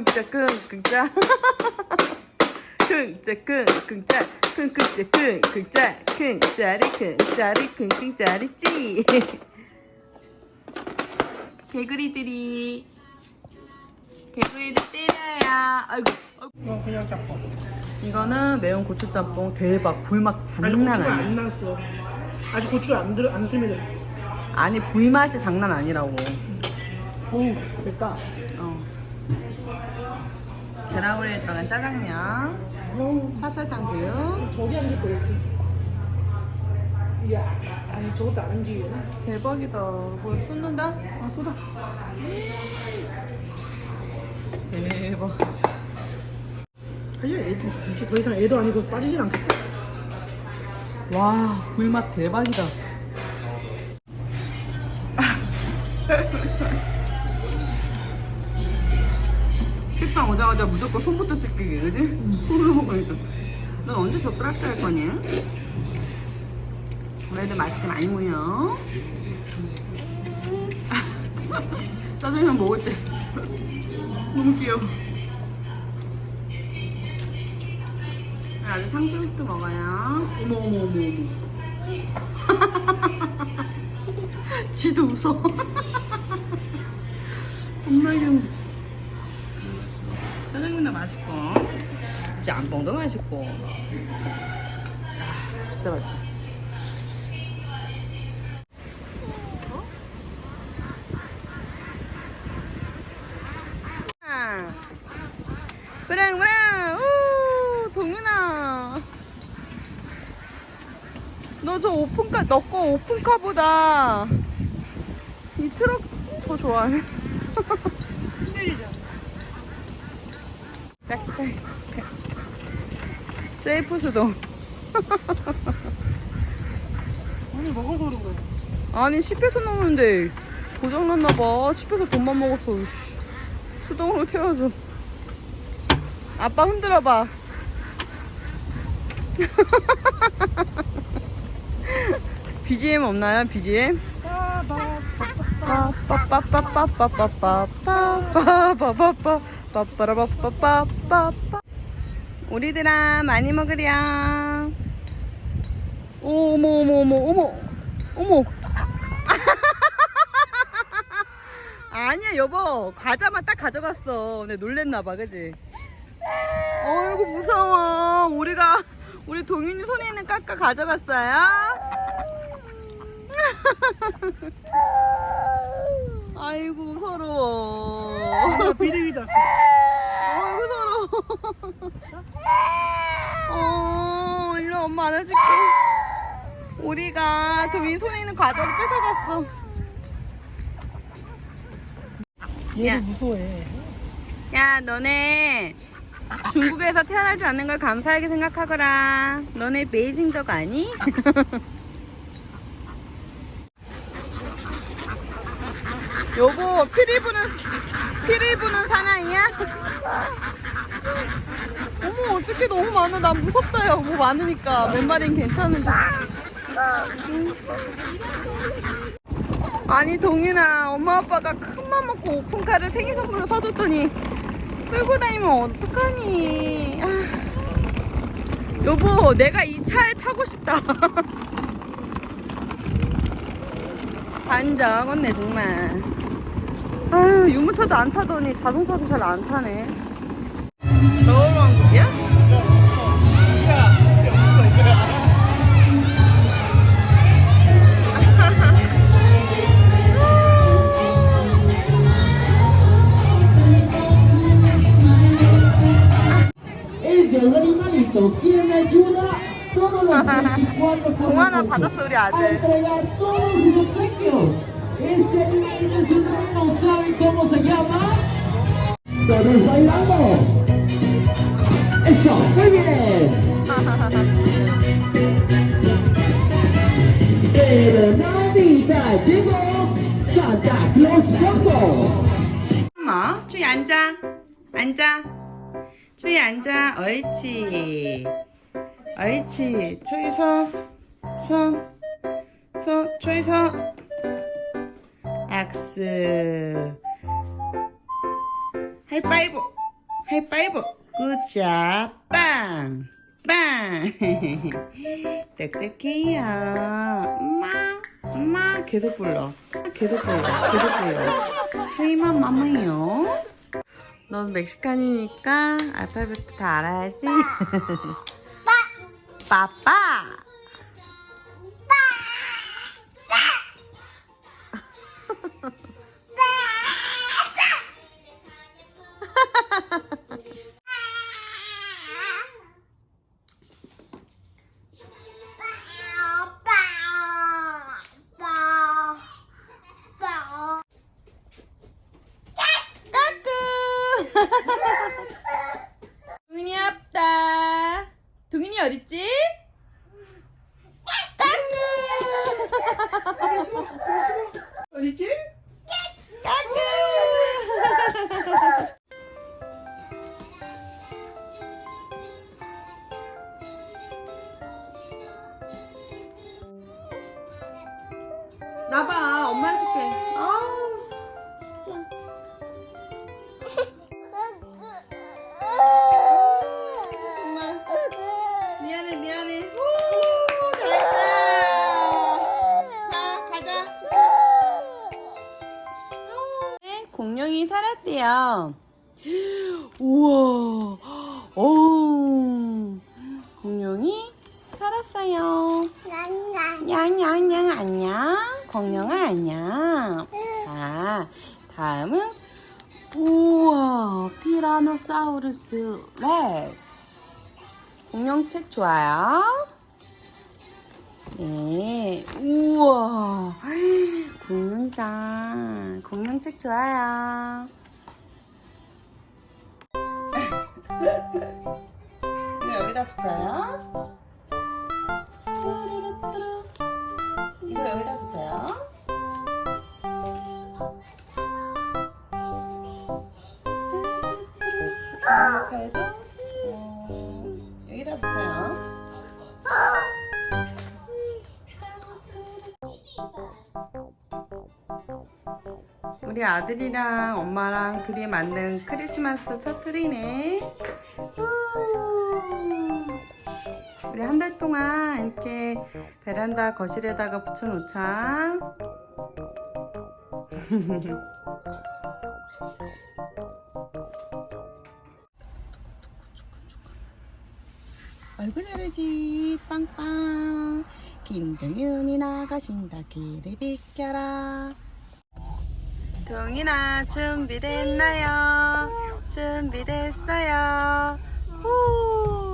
쿵쿵짜 쿵쿵짜 쿵짜 쿵쿵짜 쿵쿵짜 쿵쿵짜 쿵짜리 쿵짜리 쿵쿵짜리찌 개구리들이 개구리들 때려요. 아이고. 이건 그냥 짬뽕. 이거는 매운 고추 짬뽕 대박 불맛 장난 아니야. 안 났어. 아직 고추 안 들, 안 스며져. 아니 불맛이 장난 아니라고. 오, 됐다. 어. 계란후라이에 들어간 짜장면, 어, 찹쌀탕수육. 저기 앉을 거였어. 야, 아니 저것도 안 움직이네. 대박이다. 뭐 쏟는다? 아, 쏟아. 대박. 사실 애도 이제 더 이상 애도 아니고 빠지진 않겠다. 와 불맛 대박이다. 오자마자 무조건 손부터 씻기기 그지? 손으로 먹으니까. 넌 언제 젓가락 할 거니? 애들 맛있게 많이 모여. 짜장면 먹을 때 너무 귀여워. 아직 탕수육도 먹어요. 어머 어머 어머 어머. 지도 웃어. 엄마 귀여워. 짜장면도 맛있고, 짬뽕도 맛있고. 아, 진짜 맛있다. 브랑 브랑 우 동윤아 너 저 오픈카 너 거 오픈카보다 이 트럭 더 좋아해 흔들리잖 아. 세이프 수동 아니 먹어서 그런 거야. 아니 10회서 넘는데 고장났나봐 10회서 돈만 먹었어 씨. 수동으로 태워줘 아빠 흔들어봐 BGM 없나요 BGM? 빠빠빠빠빠빠빠빠빠빠빠빠빠 빠빠빠빠빠빠. 우리들아 많이 먹으렴. 어머 어머 어머 어머. 어머. 아니야 여보. 과자만 딱 가져갔어. 근데 놀랬나봐 그지? 어이구 무서워. 우리가 우리 동윤이 손에 있는 까까 가져갔어요 아이고 서러워 아, 비리비다. 아이고 서러워 어 일로 엄마 안아줄게 우리가 동윤이 손에 있는 과자를 뺏어갔어 야. 얘를 무서워해. 야, 너네 중국에서 태어날 줄 아는 걸 감사하게 생각하거라. 너네 베이징적 아니? 여보, 피리 부는, 피리 부는 사나이야? 어머, 어떻게 너무 많아. 난 무섭다, 야. 뭐 많으니까. 맨 마리는 괜찮은데. 아니, 동윤아. 엄마, 아빠가 큰맘 먹고 오픈카를 생일 선물로 사줬더니 끌고 다니면 어떡하니. 아. 여보, 내가 이 차에 타고 싶다. 반짝었네, 정말. 아유, 유모차도 안 타더니 자동차도 잘 안 타네. 겨울 왕국이야? ¿Quién ayuda todos los 24 Humana a entregar todos sus obsequios. Este niño es un rey, ¿no saben cómo se llama? ¡Todos bailando! 했어 홀비네 일어나니다 지고 산타 클로스 콤보. 뭐? 엄마 초이 앉아. 앉아. 초이 앉아. 얼치 얼치 초이 손손손 초이 손 악스. 하이파이브. 하이파이브. 굿잡. 빵. 빵. 똑똑해요. 엄마. 엄마. 계속 불러. 계속 불러. 계속 불러. 저희만 마마요. 넌 멕시칸이니까 알파벳도 다 알아야지. 빠빠. 어딨지? 까꿍. 어디지? 까꿍. 나봐, 우와, 오, 공룡이 살았어요. 냥냥냥 안녕. 공룡아 안녕. 자, 다음은 우와, 티라노사우루스 렉스. 공룡 책 좋아요. 네, 우와, 공룡장. 공룡 책 좋아요. 이거 여기다 붙여요. 이거 여기다 붙여요. 이렇게 여기다 붙여요. 우리 아들이랑 엄마랑 둘이 만든 크리스마스 첫 트리네. 우리 한 달 동안 이렇게 베란다 거실에다가 붙여놓자. 아이고 잘하지 빵빵 김동윤이 나가신다 길을 비켜라 동이나 준비됐나요? 준비됐어요 후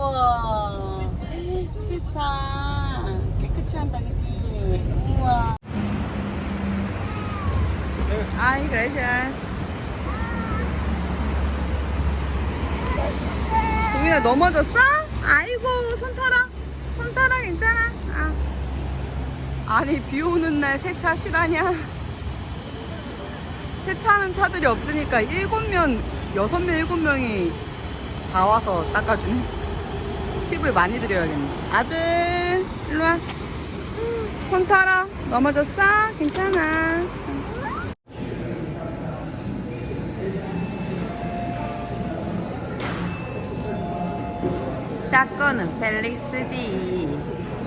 우와. 세차 깨끗이 한다 그지? 우와. 아이 그래서 동민아 넘어졌어? 아이고 손 털어 손 털어 괜찮아? 아. 아니 비 오는 날 세차 실하냐? 세차하는 차들이 없으니까 일곱 명 여섯 명 일곱 명이 다 와서 닦아주네 팁을 많이 드려야겠네 아들 일로 와 손 털어 넘어졌어? 괜찮아 닦거는 펠릭스지.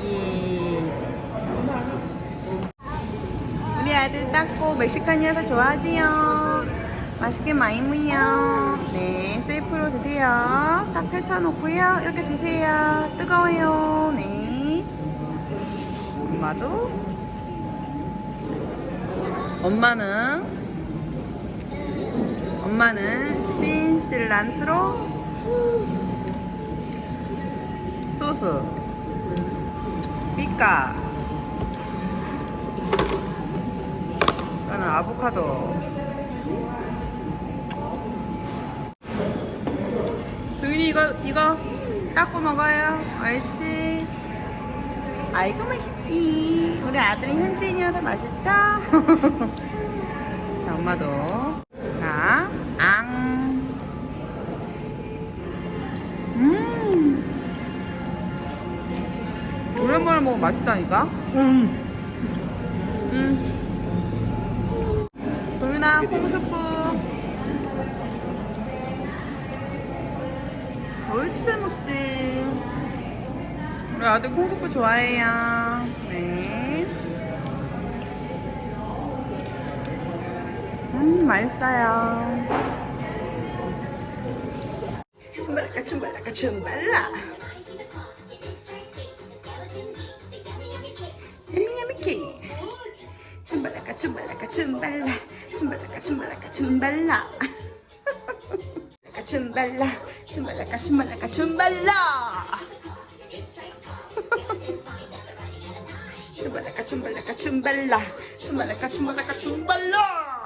예. 우리 아들 닦고 멕시칸이어서 좋아하지요. 맛있게 많이 무요. 네, 셀프로 드세요. 딱 펼쳐놓고요. 이렇게 드세요. 뜨거워요. 네. 엄마도. 엄마는 엄마는 신 실란트로 소스 삐까 이거는 아보카도 도윤 이 이거 이거 닦고 먹어요 알지? 아이고 맛있지 우리 아들이 현지인이어서 맛있죠? 자 엄마도 자 앙. 음 오랜만에 먹으면 맛있다니까? 음. 응. 도윤아 콩수프. 옳지 잘 먹지. 우리 아들 콩수프 좋아해요. 네. 음 맛있어요. 춤발라까 춤발라까 춤발라. 야미야미키. 춤발라까 춤발라까 춤발라. 춤발라까 춤발라까 춤발라. 춤발라 춤발라까 춤발라까 춤발라. 춤발라까 춤발라까 춤발라. 춤발라까 춤발라까 춤발라.